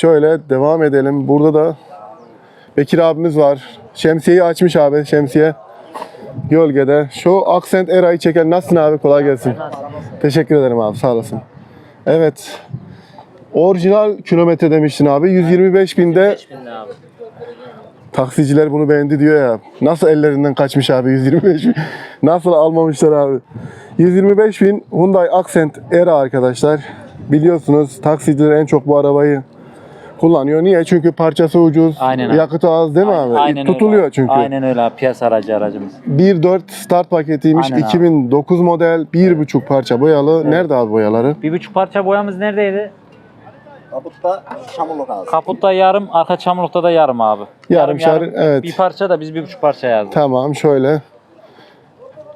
Şöyle devam edelim. Burada da Bekir abimiz var. Şemsiyeyi açmış abi şemsiye. Gölgede. Şu Accent Era'yı çeken nasılsın abi? Kolay gelsin. Teşekkür ederim abi sağ olasın. Evet. Orijinal kilometre demiştin abi. 125 binde taksiciler bunu beğendi diyor ya. Nasıl ellerinden kaçmış abi 125 bin. Nasıl almamışlar abi. 125 bin Hyundai Accent Era arkadaşlar. Biliyorsunuz taksiciler en çok bu arabayı kullanıyor. Niye? Çünkü parçası ucuz, Aynen abi. yakıtı az değil mi abi? Aynen Tutuluyor öyle. çünkü. Aynen öyle abi. Piyasa aracı aracımız. 1.4 start paketiymiş. Aynen abi. 2009 model, 1.5 parça boyalı. Nerede abi boyaları? Bir buçuk parça boyamız neredeydi? Kaputta çamurluk ağzı. Kaputta yarım, arka çamurlukta da yarım abi. Yarım şar- evet. Bir parça da biz bir buçuk parça yazdık. Tamam şöyle.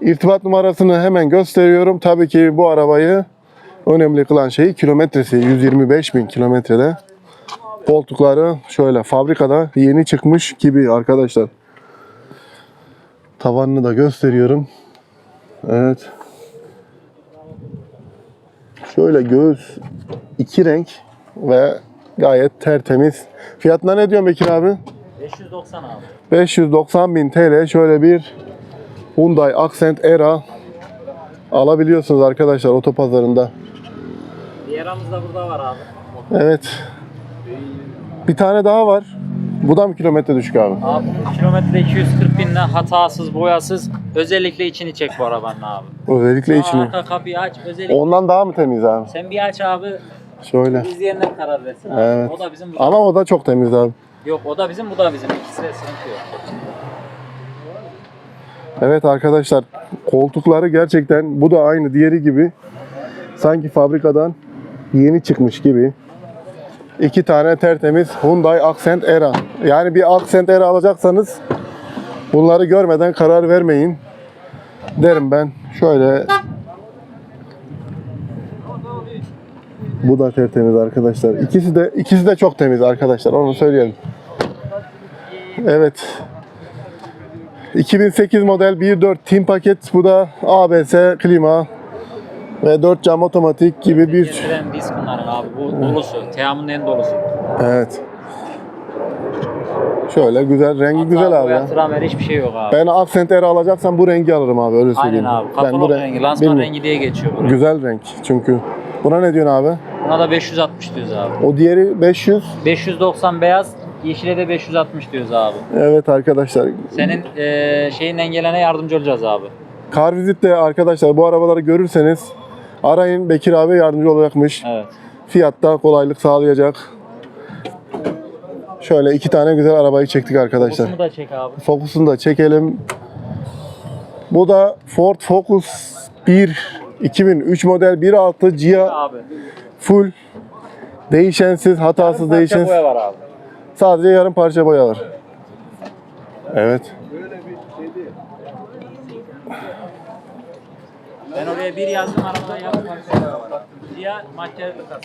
İrtibat numarasını hemen gösteriyorum. Tabii ki bu arabayı önemli kılan şey kilometresi. 125 bin kilometrede. Koltukları şöyle fabrikada yeni çıkmış gibi arkadaşlar. Tavanını da gösteriyorum. Evet. Şöyle göğüs iki renk ve gayet tertemiz. Fiyatına ne diyorsun Bekir abi? 590 abi. 590 bin TL şöyle bir Hyundai Accent Era alabiliyorsunuz arkadaşlar otopazarında. Diğeramız da burada var abi. Evet. Bir tane daha var. Bu da mı kilometre düşük abi? Abi bunun kilometre 240 binle hatasız, boyasız. Özellikle içini çek bu arabanın abi. Özellikle Aa, içini. Arka kapıyı aç. Özellikle Ondan daha mı temiz abi? sen bir aç abi. Şöyle. İzleyenler karar versin abi. Evet. O da bizim bu da. Ama o da çok temiz abi. Yok o da bizim bu da bizim. İkisi de sıkıntı yok. Evet arkadaşlar koltukları gerçekten bu da aynı diğeri gibi sanki fabrikadan yeni çıkmış gibi. İki tane tertemiz Hyundai Accent Era. Yani bir Accent Era alacaksanız bunları görmeden karar vermeyin derim ben. Şöyle bu da tertemiz arkadaşlar. İkisi de ikisi de çok temiz arkadaşlar. Onu söyleyelim. Evet. 2008 model 1.4 Team paket. Bu da ABS, klima ve 4 cam otomatik gibi bir... Getiren disk bunların abi. Bu dolusu. Team'ın en dolusu. Evet. Şöyle güzel, rengi Hatta güzel abi ya. tramer hiçbir şey yok abi. Ben Accent R alacaksam bu rengi alırım abi öyle Aynen söyleyeyim. abi. Ben bu Katalog renk- rengi, lansman bilmiyorum. rengi diye geçiyor bu. renk. Güzel renk çünkü. Buna ne diyorsun abi? Buna da 560 diyoruz abi. O diğeri 500. 590 beyaz, yeşile de 560 diyoruz abi. Evet arkadaşlar. Senin eee şeyin engelene yardımcı olacağız abi. Car Visit'te arkadaşlar bu arabaları görürseniz arayın Bekir abi yardımcı olacakmış. Evet. Fiyatta kolaylık sağlayacak. Şöyle iki tane güzel arabayı çektik arkadaşlar. Kutumu da çek abi. Focus'unu da çekelim. Bu da Ford Focus 1 2003 model 1.6 Gia full değişensiz, hatasız Parça değişensiz. boya var abi. Sadece yarım parça boya var. Evet. Bir yazdım makyajlı kasa.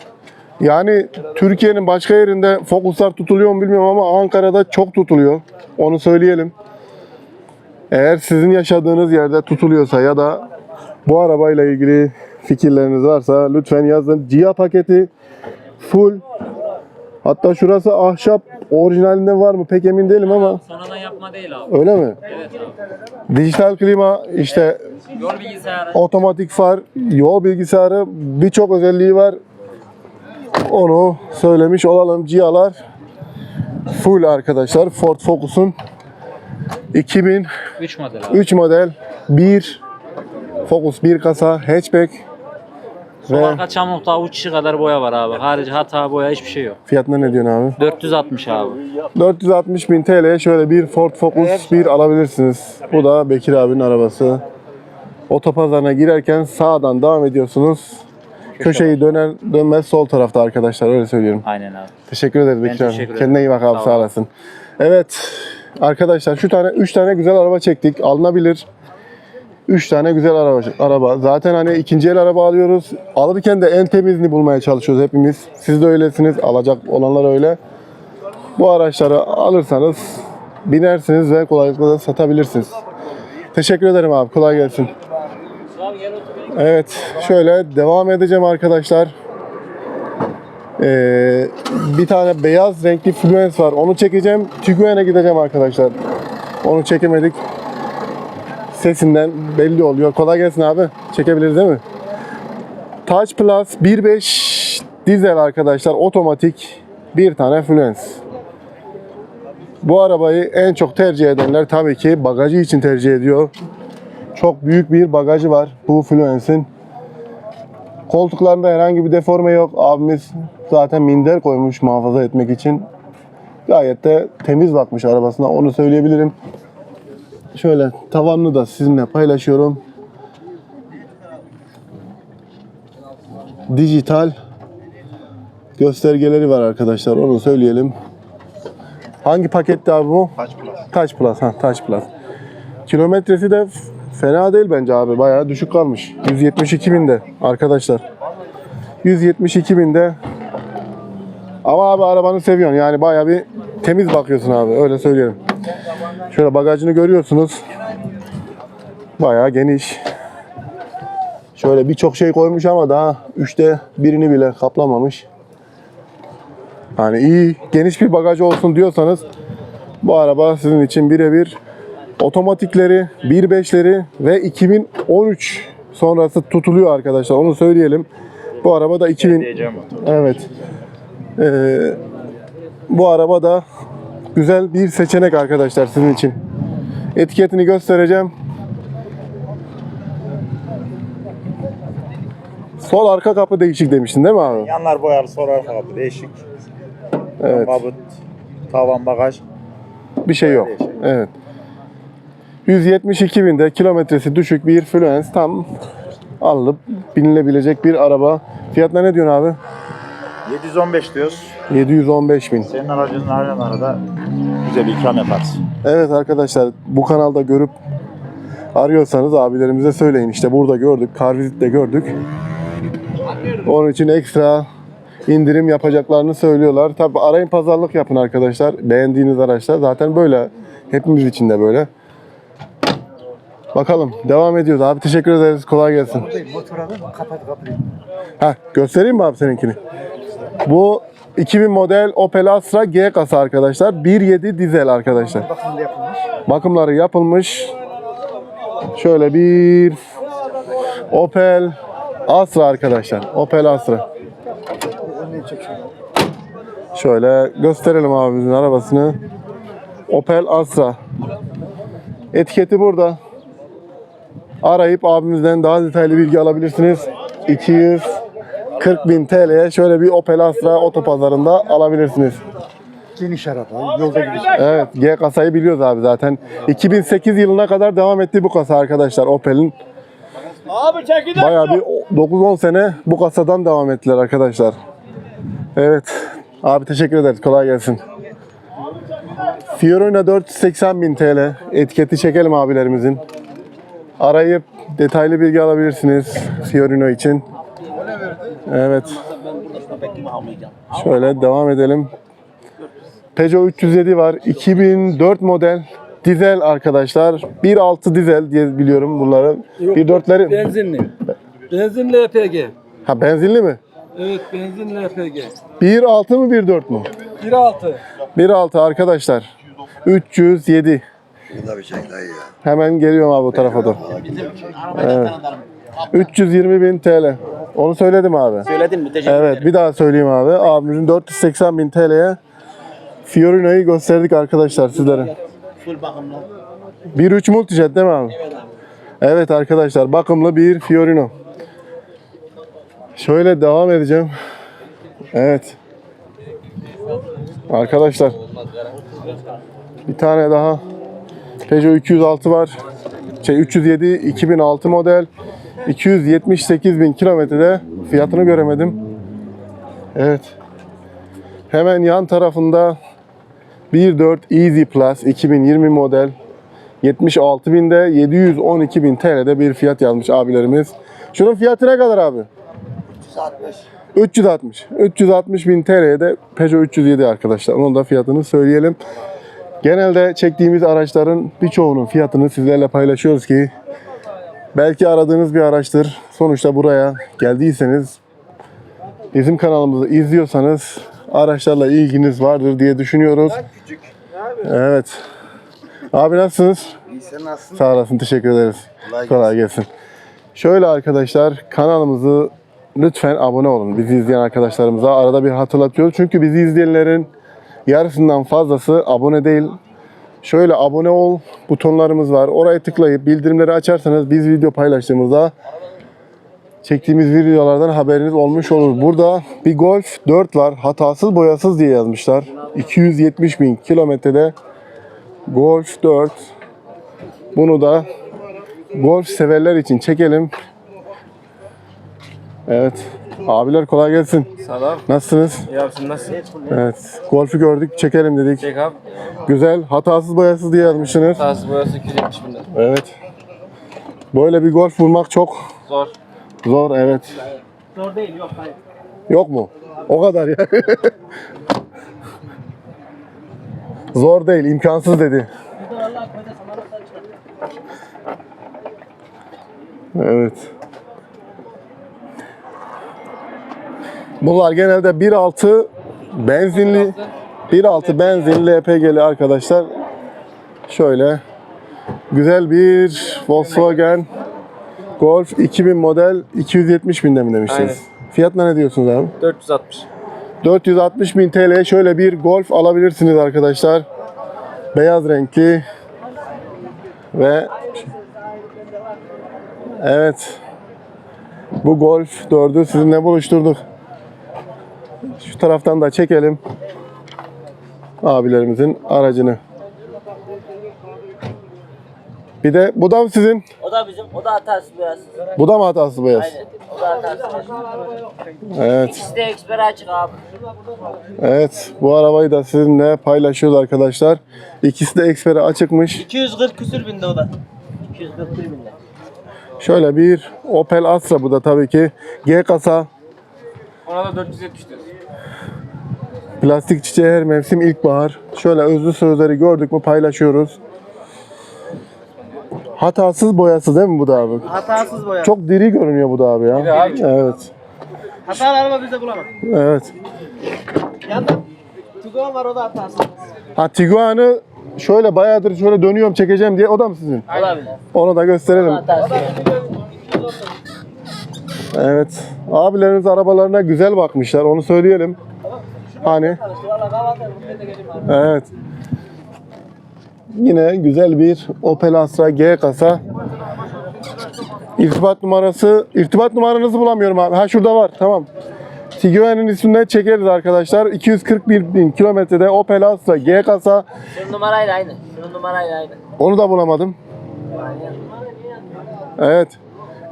Yani Türkiye'nin başka yerinde Focus'lar tutuluyor mu bilmiyorum ama Ankara'da çok tutuluyor. Onu söyleyelim. Eğer sizin yaşadığınız yerde tutuluyorsa ya da bu arabayla ilgili fikirleriniz varsa lütfen yazın. Gia paketi full. Hatta şurası ahşap orijinalinde var mı pek emin değilim ama Sonradan yapma değil abi. öyle mi? Evet abi. Dijital klima işte Yol bilgisayarı. otomatik far, yol bilgisayarı birçok özelliği var. Onu söylemiş olalım. Gia'lar full arkadaşlar. Ford Focus'un 2003 3 model abi. model 1 Focus 1 kasa hatchback Ve arka çamurlukta uçuşu kadar boya var abi. Harici hata boya hiçbir şey yok. fiyatına ne diyorsun abi? 460 abi. 460 bin TL'ye şöyle bir Ford Focus 1 alabilirsiniz. Bu da Bekir abinin arabası. Otopazarına girerken sağdan devam ediyorsunuz. Köşeyi döner dönmez sol tarafta arkadaşlar öyle söylüyorum. Aynen abi. Teşekkür ederiz Bekir abi. teşekkür ederim. Kendine iyi bak abi Sağ sağ ol. olasın. Evet arkadaşlar şu tane 3 tane güzel araba çektik. Alınabilir. 3 tane güzel araba, araba. Zaten hani ikinci el araba alıyoruz. Alırken de en temizini bulmaya çalışıyoruz hepimiz. Siz de öylesiniz. Alacak olanlar öyle. Bu araçları alırsanız binersiniz ve kolaylıkla da satabilirsiniz. Teşekkür ederim abi. Kolay gelsin. Evet, şöyle devam edeceğim arkadaşlar. Ee, bir tane beyaz renkli Fluence var. Onu çekeceğim. Tiguan'e gideceğim arkadaşlar. Onu çekemedik. Sesinden belli oluyor. Kolay gelsin abi. Çekebiliriz değil mi? Touch Plus 1.5 dizel arkadaşlar. Otomatik bir tane Fluence. Bu arabayı en çok tercih edenler tabii ki bagajı için tercih ediyor. Çok büyük bir bagajı var bu Fluence'in. Koltuklarında herhangi bir deforme yok. Abimiz zaten minder koymuş muhafaza etmek için. Gayet de temiz bakmış arabasına onu söyleyebilirim. Şöyle tavanını da sizinle paylaşıyorum. Dijital göstergeleri var arkadaşlar onu söyleyelim. Hangi paketti abi bu? Kaç plus? Touch Plus. Ha, Touch Plus. Kilometresi de fena değil bence abi. Bayağı düşük kalmış. 172 binde arkadaşlar. 172 binde. Ama abi arabanı seviyorsun. Yani bayağı bir temiz bakıyorsun abi. Öyle söyleyelim. Şöyle bagajını görüyorsunuz. Bayağı geniş. Şöyle birçok şey koymuş ama daha üçte birini bile kaplamamış. Yani iyi, geniş bir bagaj olsun diyorsanız bu araba sizin için birebir. Otomatikleri, 1.5'leri ve 2013 sonrası tutuluyor arkadaşlar. Onu söyleyelim. Bu araba da 2000 Evet. Ee, bu araba da güzel bir seçenek arkadaşlar sizin için. Etiketini göstereceğim. Sol arka kapı değişik demiştin değil mi abi? Yanlar boyalı sorar kapı değişik. Evet. Kabut, tavan bagaj. Bir şey yok. Değişik. Evet. 172 binde kilometresi düşük bir Fluence tam alınıp binilebilecek bir araba. Fiyatına ne diyorsun abi? 715 diyoruz. 715 bin. Senin aracının halen arada güzel bir ikram yaparız. Evet arkadaşlar bu kanalda görüp arıyorsanız abilerimize söyleyin. İşte burada gördük. Carvizit'te gördük. Onun için ekstra indirim yapacaklarını söylüyorlar. Tabi arayın pazarlık yapın arkadaşlar. Beğendiğiniz araçlar zaten böyle. Hepimiz için de böyle. Bakalım devam ediyoruz. Abi teşekkür ederiz. Kolay gelsin. Ha göstereyim mi abi seninkini? Bu 2000 model Opel Astra G kasa arkadaşlar. 1.7 dizel arkadaşlar. Bakımları yapılmış. Şöyle bir Opel Astra arkadaşlar. Opel Astra. Şöyle gösterelim abimizin arabasını. Opel Astra. Etiketi burada. Arayıp abimizden daha detaylı bilgi alabilirsiniz. 200 40.000 TL'ye şöyle bir Opel Astra otopazarında alabilirsiniz. Geniş araba, yolda gidiyor. Evet, G kasayı biliyoruz abi zaten. 2008 yılına kadar devam etti bu kasa arkadaşlar Opel'in. Abi çekil Bayağı bir 9-10 sene bu kasadan devam ettiler arkadaşlar. Evet. Abi teşekkür ederiz. Kolay gelsin. Fiorina 480 bin TL. Etiketi çekelim abilerimizin. Arayıp detaylı bilgi alabilirsiniz Fiorino için. Evet. Şöyle devam edelim. Peugeot 307 var. 2004 model. Dizel arkadaşlar. 1.6 dizel diye biliyorum bunları. 1.4'leri. Benzinli. Benzinli LPG. Ha benzinli mi? Evet benzinli LPG. 1.6 mı 1.4 mu? 1.6. 1.6 arkadaşlar. 307. Hemen geliyorum abi bu tarafa doğru. Evet. 320 bin TL. Onu söyledim abi. Söyledin mi? Teşekkür Evet bir daha söyleyeyim abi. Abimizin 480 bin TL'ye Fiorino'yu gösterdik arkadaşlar sizlere. Full bakımlı. 1.3 Multijet değil mi abi? Evet arkadaşlar bakımlı bir Fiorino. Şöyle devam edeceğim. Evet. Arkadaşlar. Bir tane daha Peugeot 206 var. Şey 307 2006 model. 278 bin kilometrede fiyatını göremedim. Evet. Hemen yan tarafında 1.4 Easy Plus 2020 model 76 binde 712 bin TL'de bir fiyat yazmış abilerimiz. Şunun fiyatı ne kadar abi? 360. 360 bin TL'ye de Peugeot 307 arkadaşlar. Onun da fiyatını söyleyelim. Genelde çektiğimiz araçların birçoğunun fiyatını sizlerle paylaşıyoruz ki belki aradığınız bir araçtır. Sonuçta buraya geldiyseniz bizim kanalımızı izliyorsanız araçlarla ilginiz vardır diye düşünüyoruz. Evet. Abi nasılsınız? İyi sen nasılsın? Sağ olasın. Teşekkür ederiz. Kolay Kolay gelsin. Şöyle arkadaşlar kanalımızı lütfen abone olun. Bizi izleyen arkadaşlarımıza arada bir hatırlatıyoruz. Çünkü bizi izleyenlerin yarısından fazlası abone değil. Şöyle abone ol butonlarımız var. Oraya tıklayıp bildirimleri açarsanız biz video paylaştığımızda çektiğimiz videolardan haberiniz olmuş olur. Burada bir Golf 4 var. Hatasız boyasız diye yazmışlar. 270 bin kilometrede Golf 4. Bunu da golf severler için çekelim. Evet. Abiler kolay gelsin. Selam. Nasılsınız? İyi abi nasılsın? Evet. Golf'ü gördük, çekelim dedik. Çek abi. Güzel. Hatasız boyasız diye yazmışsınız. Tarzı boyası 270 bin lira. Evet. Böyle bir golf bulmak çok Zor. zor. Evet. Zor değil yok hayır. Yok mu? O kadar ya. zor değil, imkansız dedi. Evet. Bunlar genelde 1.6 benzinli 1.6 benzinli LPG'li arkadaşlar. Şöyle güzel bir Volkswagen Golf 2000 model 270 binde mi demiştiniz? Fiyatına ne diyorsunuz abi? 460. 460 bin TL'ye şöyle bir Golf alabilirsiniz arkadaşlar. Beyaz renkli ve evet bu Golf 4'ü sizinle buluşturduk. Şu taraftan da çekelim abilerimizin aracını. Bir de bu da mı sizin? O da bizim, o da hatasız biraz. Bu da mı hatası beyaz? Aynen. O da hatasız. Evet. İkisi de ekspere açık abi. Evet, bu arabayı da sizinle paylaşıyoruz arkadaşlar. İkisi de ekspere açıkmış. 240 küsür binde o da. 241 binde. Şöyle bir Opel Astra bu da tabii ki. G kasa, Ona da 470 diyoruz. Plastik çiçeği her mevsim ilkbahar. Şöyle özlü sözleri gördük mü paylaşıyoruz. Hatasız boyası değil mi bu da abi? Hatasız boya. Çok diri görünüyor bu da abi ya. Abi. Evet. Hatalı araba bizde bulamam. Evet. Yanında Tiguan var o da hatasız. Ha Tiguan'ı şöyle bayağıdır şöyle dönüyorum çekeceğim diye o da mı sizin? Olabilir. Onu da gösterelim. Hatasız. Evet. Abilerimiz arabalarına güzel bakmışlar. Onu söyleyelim. Hani Evet. Yine güzel bir Opel Astra G kasa. İrtibat numarası, irtibat numaranızı bulamıyorum abi. Ha şurada var. Tamam. Tiguan'ın ismini çekeriz arkadaşlar. 241 bin kilometrede Opel Astra G kasa. Şunun numarayla aynı. Şunun numarayla aynı. Onu da bulamadım. Evet.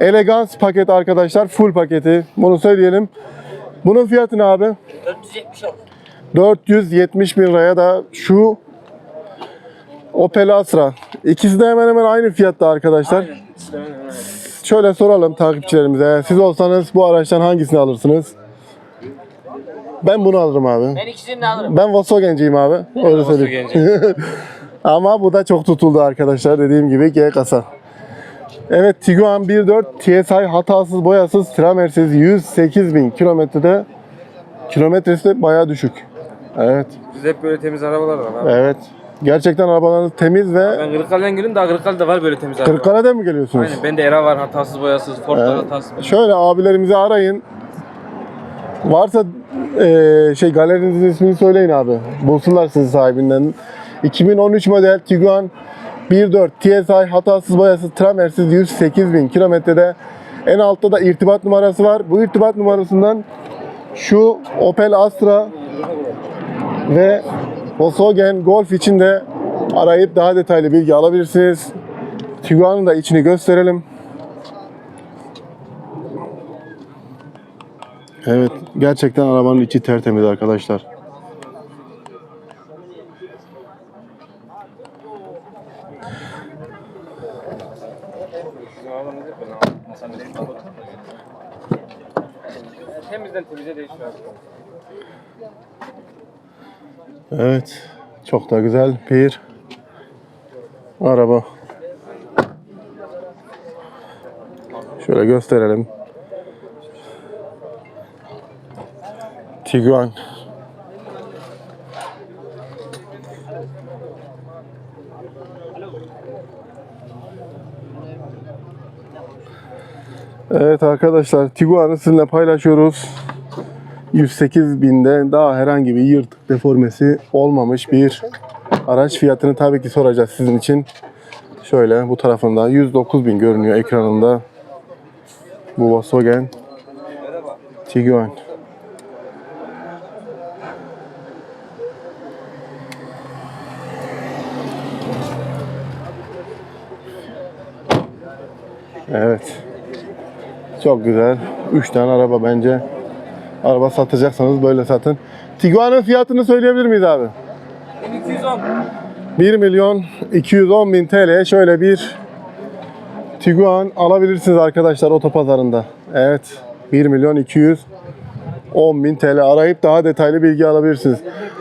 Elegans paket arkadaşlar. Full paketi. Bunu söyleyelim. Bunun fiyatı ne abi? 470 olur. 470 bin liraya da şu Opel Astra. İkisi de hemen hemen aynı fiyatta arkadaşlar. Şöyle soralım takipçilerimize. Siz olsanız bu araçtan hangisini alırsınız? Ben bunu alırım abi. Ben ikisini de alırım. Ben Volkswagen'ciyim abi. Öyle söyleyeyim. Ama bu da çok tutuldu arkadaşlar. Dediğim gibi G kasa. Evet Tiguan 1.4 TSI hatasız boyasız tramersiz 108 bin kilometrede kilometresi de bayağı düşük. Evet. Bizde hep böyle temiz arabalar var abi. Evet. Gerçekten arabalarınız temiz ve Ben Kırıkkale'den geliyorum da Kırıkkale'de var böyle temiz araba. Kırıkkale'den mi geliyorsunuz? Aynen. Bende Era var hatasız boyasız. Ford'da Evet. hatasız. Şöyle abilerimizi arayın. Varsa eee, şey galerinizin ismini söyleyin abi. Bulsunlar sizi sahibinden. 2013 model Tiguan 1.4 TSI hatasız boyasız tramersiz 108 bin kilometrede. En altta da irtibat numarası var. Bu irtibat numarasından şu Opel Astra ve Volkswagen Golf için de arayıp daha detaylı bilgi alabilirsiniz. Tiguan'ın da içini gösterelim. Evet, gerçekten arabanın içi tertemiz arkadaşlar. Evet, çok da güzel bir araba. Şöyle gösterelim. Tiguan. Evet arkadaşlar Tiguan'ı sizinle paylaşıyoruz. 108 binde daha herhangi bir yırtık deformesi olmamış bir araç fiyatını tabii ki soracağız sizin için. Şöyle bu tarafında 109 bin görünüyor ekranında. Bu Volkswagen Tiguan. Evet. Çok güzel. 3 tane araba bence. Araba satacaksanız böyle satın. Tiguan'ın fiyatını söyleyebilir miyiz abi? 210. 1 milyon 210 bin TL şöyle bir Tiguan alabilirsiniz arkadaşlar otopazarında. Evet 1 milyon 210 bin TL arayıp daha detaylı bilgi alabilirsiniz.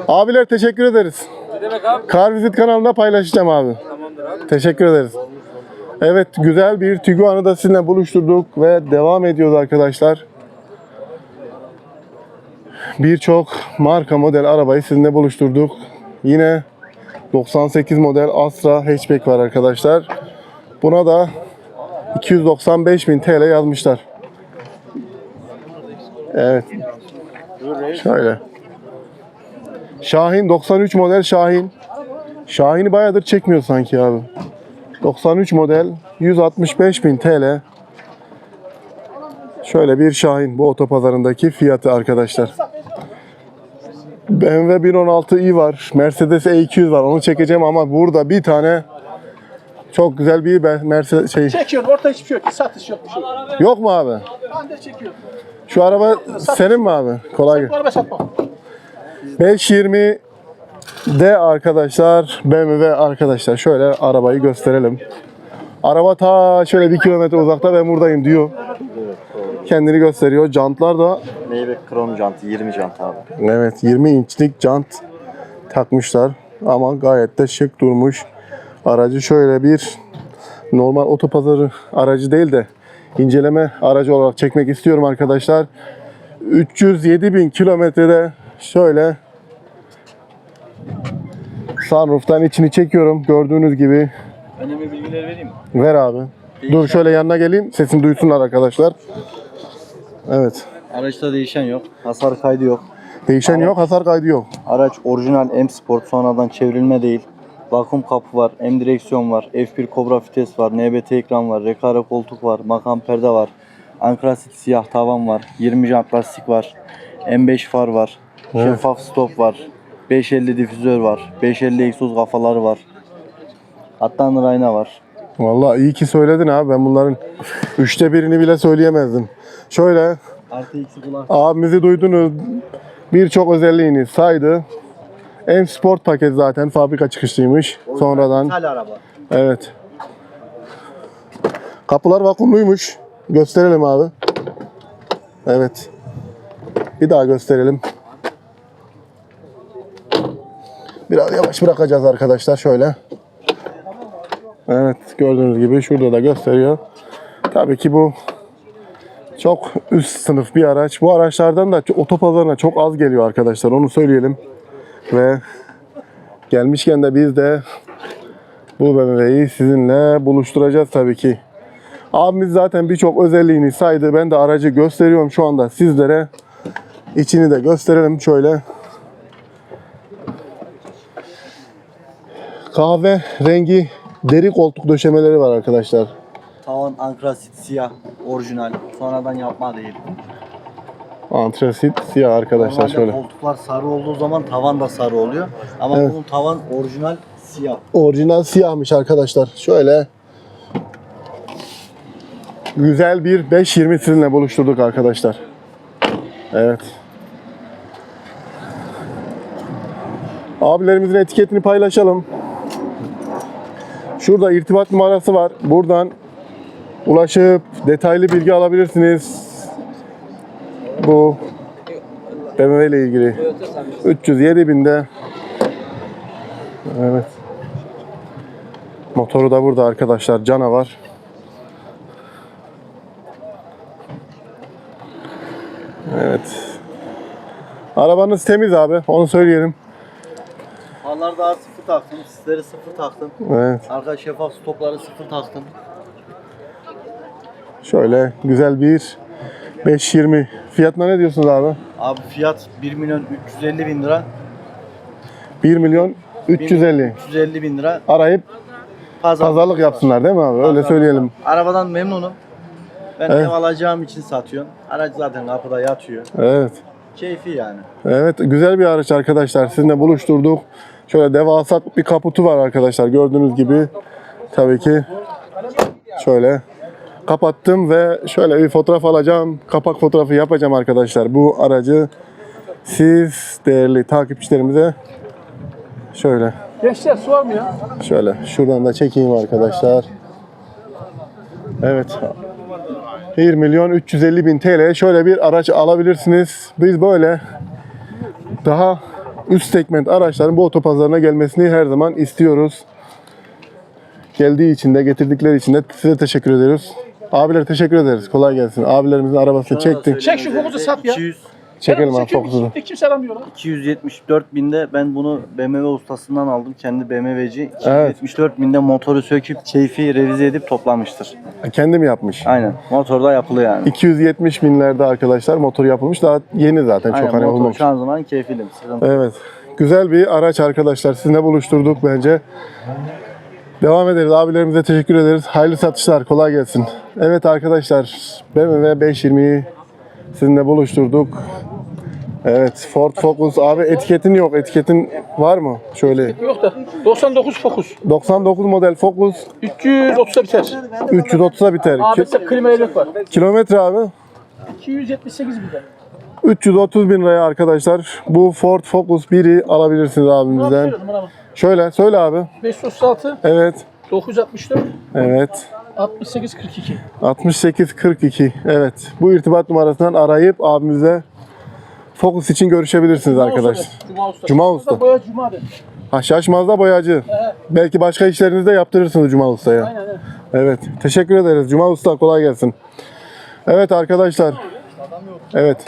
Abiler teşekkür ederiz. Ne demek abi? Car Visit kanalında paylaşacağım abi. Tamamdır abi. Teşekkür ederiz. Evet güzel bir Tiguan'ı da sizinle buluşturduk ve devam ediyoruz arkadaşlar. Birçok marka model arabayı sizinle buluşturduk. Yine 98 model Astra hatchback var arkadaşlar. Buna da 295.000 TL yazmışlar. Evet. Şöyle. Şahin 93 model Şahin. Şahin'i bayağıdır çekmiyor sanki abi. 93 model 165.000 TL. Şöyle bir Şahin bu otopazarındaki fiyatı arkadaşlar. BMW 116i var. Mercedes E200 var. Onu çekeceğim ama burada bir tane çok güzel bir Mercedes şey Çekiyorsun orta hiçbir şey yok. Satış yok bir şey. yok. yok mu abi? Ben de çekiyorum. Şu araba senin mi abi? Kolay gelsin. Bu araba satmam. 520 D arkadaşlar BMW arkadaşlar şöyle arabayı gösterelim. Araba ta şöyle bir kilometre uzakta ben buradayım diyor. Kendini gösteriyor. Jantlar da Maybach krom jantı 20 jant abi. evet 20 inçlik jant takmışlar ama gayet de şık durmuş. Aracı şöyle bir normal otopazarı aracı değil de inceleme aracı olarak çekmek istiyorum arkadaşlar. 307 bin kilometrede şöyle sunroof'tan içini çekiyorum gördüğünüz gibi. Önemli bilgileri vereyim mi? Ver abi. Dur şöyle yanına geleyim sesini duysunlar arkadaşlar. Evet. Araçta değişen yok. Hasar kaydı yok. Değişen yok, hasar kaydı yok. Araç orijinal M Sport sonradan çevrilme değil. Vakum kapı var, M direksiyon var, F1 Cobra vites var, NBT ekran var, rekare koltuk var, makam perde var. Ankrasit siyah tavan var, 20 jant lastik var, M5 far var, şeffaf stop var, 550 difüzör var, 550 egzoz kafaları var. Atlanır ayna var. Vallahi iyi ki söyledin abi. Ben bunların üçte birini bile söyleyemezdim. Şöyle Artı eksi kulak. abimizi duydunuz. Birçok özelliğini saydı. M Sport paket zaten fabrika çıkışlıymış. Sonradan Hal araba. evet. Kapılar vakumluymuş. Gösterelim abi. Evet. Bir daha gösterelim. Biraz yavaş bırakacağız arkadaşlar şöyle. Evet gördüğünüz gibi şurada da gösteriyor. Tabii ki bu çok üst sınıf bir araç. Bu araçlardan da otopazarına çok az geliyor arkadaşlar onu söyleyelim. Ve gelmişken de biz de bu BMW'yi sizinle buluşturacağız tabii ki. Abimiz zaten birçok özelliğini saydı. Ben de aracı gösteriyorum şu anda sizlere. İçini de gösterelim şöyle. Kahve rengi deri koltuk döşemeleri var arkadaşlar. Tavan ankrasit siyah, orijinal. Sonradan yapma değil. Antrasit siyah arkadaşlar Normalde şöyle. koltuklar sarı olduğu zaman tavan da sarı oluyor. Ama Evet. bunun tavan orijinal siyah. Orijinal siyahmış arkadaşlar. Şöyle güzel bir 520 sizinle buluşturduk arkadaşlar. Evet. Abilerimizin etiketini paylaşalım. Şurada irtibat numarası var. Buradan ulaşıp detaylı bilgi alabilirsiniz. Bu BMW ile ilgili. 307 binde. Evet. Motoru da burada arkadaşlar. Canavar. Evet. Arabanız temiz abi. Onu söyleyelim. Farlar daha sıfır taktım. Sisleri sıfır taktım. Evet. Arka şeffaf stopları sıfır taktım. Şöyle güzel bir 520. Fiyatına ne diyorsunuz abi? Abi fiyat 1 milyon 350 bin lira. 1 milyon 350. 350 bin lira. Arayıp Pazar. pazarlık yapsınlar değil mi abi? Öyle Pazarlık. söyleyelim. Arabadan memnunum. Ben Evet. ev alacağım için satıyorum. Araç zaten kapıda yatıyor. Evet. Keyfi yani. Evet güzel bir araç arkadaşlar. Sizinle buluşturduk. Şöyle devasa bir kaputu var arkadaşlar. Gördüğünüz gibi tabii ki şöyle kapattım ve şöyle bir fotoğraf alacağım. Kapak fotoğrafı yapacağım arkadaşlar. Bu aracı siz değerli takipçilerimize şöyle Gençler su var mı ya? Şöyle şuradan da çekeyim arkadaşlar. Evet. 1 milyon 350 bin TL şöyle bir araç alabilirsiniz. Biz böyle daha üst segment araçların bu otopazarına gelmesini her zaman istiyoruz. Geldiği için de getirdikleri için de size teşekkür ediyoruz. Abiler teşekkür ederiz. Kolay gelsin. Abilerimizin arabasını çektik. Çek şu fokusu sat ya. 200 Çekelim abi çekiyor, fokusu. kimse- aramıyor lan. 274 binde ben bunu BMW ustasından aldım. Kendi BMW'ci. Evet. 274 binde motoru söküp keyfi revize edip toplamıştır. Kendi mi yapmış? Aynen. Motorda yapılı yani. 270 binlerde arkadaşlar motor yapılmış. Daha yeni zaten Aynen çok hani motor olmamış. şanzıman keyfili. Sıkıntı. Evet. Güzel bir araç arkadaşlar. Sizinle buluşturduk bence. Devam ederiz. Abilerimize teşekkür ederiz. Hayırlı satışlar. Kolay gelsin. Evet arkadaşlar. BMW 520'yi sizinle buluşturduk. Evet. Ford Focus. Abi etiketin yok. Etiketin var mı? Şöyle. Yok da 99 fokus. 99 model Focus. 330'a biter. 330'a biter. Ahmet'te klima yelek var. kilometre abi. 278 binde. 330 bin liraya arkadaşlar. Bu Ford Focus 1'i alabilirsiniz abimizden. Şöyle söyle abi. 536, Evet. 964, Evet. 68, 42. 6842. Evet. Bu irtibat numarasından arayıp abimize Focus için görüşebilirsiniz arkadaşlar. Cuma Usta. Cuma Usta. Boya Cuma. Ha şaşmazda boyacı. Belki başka işlerinizde yaptırırsınız Cuma Usta'ya. Aynen aynen. Evet. Teşekkür ederiz. Cuma Usta kolay gelsin. Evet arkadaşlar. Evet.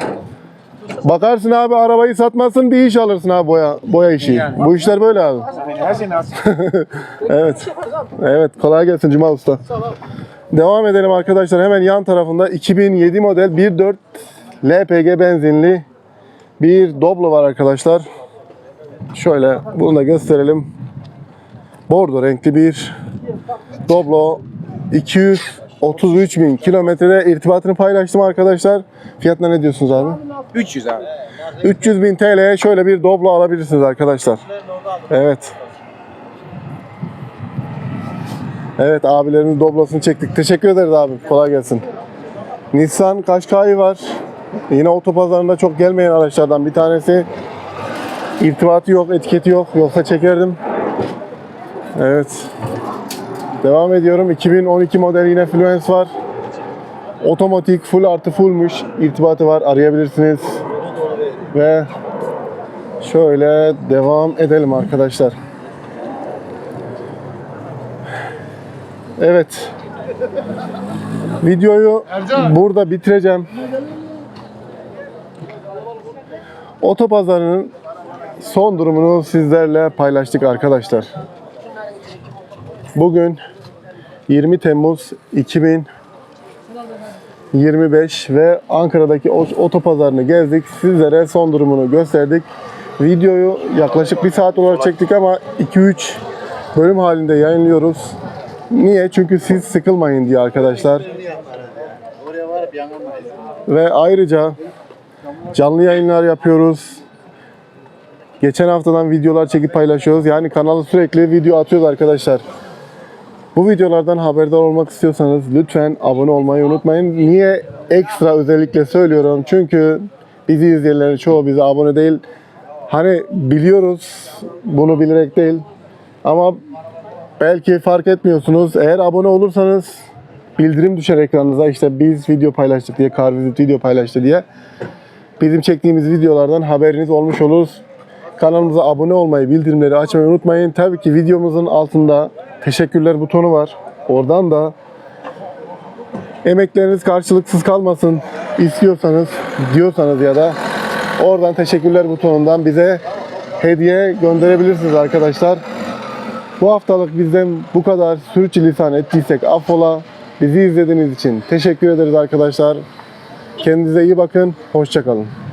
Bakarsın abi arabayı satmazsın bir iş alırsın abi boya boya işi. Bu işler böyle abi. Her şey nasıl? Evet. Evet kolay gelsin Cuma Usta. Devam edelim arkadaşlar. Hemen yan tarafında 2007 model 1.4 LPG benzinli bir Doblo var arkadaşlar. Şöyle bunu da gösterelim. Bordo renkli bir Doblo 233 bin kilometrede irtibatını paylaştım arkadaşlar. Fiyatına ne diyorsunuz abi? 300 abi. 300 bin TL'ye şöyle bir Doblo alabilirsiniz arkadaşlar. Evet. Evet abilerimiz Doblo'sunu çektik. Teşekkür ederiz abi. Kolay gelsin. Nissan Qashqai var. Yine otopazarında çok gelmeyen araçlardan bir tanesi. İrtibatı yok, etiketi yok. Yoksa çekerdim. Evet. Devam ediyorum. 2012 model yine Fluence var. Otomatik full artı fullmuş. İrtibatı var. Arayabilirsiniz. Ve şöyle devam edelim arkadaşlar. Evet. Videoyu burada bitireceğim. Otopazarının son durumunu sizlerle paylaştık arkadaşlar. Bugün 20 Temmuz 2025 ve Ankara'daki otopazarını gezdik. Sizlere son durumunu gösterdik. Videoyu yaklaşık bir saat olarak çektik ama 2-3 bölüm halinde yayınlıyoruz. Niye? Çünkü siz sıkılmayın diye arkadaşlar. Ve ayrıca canlı yayınlar yapıyoruz. Geçen haftadan videolar çekip paylaşıyoruz. Yani kanala sürekli video atıyoruz arkadaşlar. Bu videolardan haberdar olmak istiyorsanız lütfen abone olmayı unutmayın. Niye ekstra özellikle söylüyorum? Çünkü bizi izleyenlerin çoğu bize abone değil. Hani biliyoruz bunu bilerek değil. Ama belki fark etmiyorsunuz. Eğer abone olursanız bildirim düşer ekranınıza. İşte biz video paylaştık diye, Carvisit video paylaştı diye. Bizim çektiğimiz videolardan haberiniz olmuş olur. Kanalımıza abone olmayı, bildirimleri açmayı unutmayın. Tabii ki videomuzun altında teşekkürler butonu var. Oradan da emekleriniz karşılıksız kalmasın istiyorsanız, diyorsanız ya da Oradan teşekkürler butonundan bize hediye gönderebilirsiniz arkadaşlar. Bu haftalık bizden bu kadar sürçülisan ettiysek affola. Bizi izlediğiniz için teşekkür ederiz arkadaşlar. Kendinize iyi bakın. Hoşçakalın.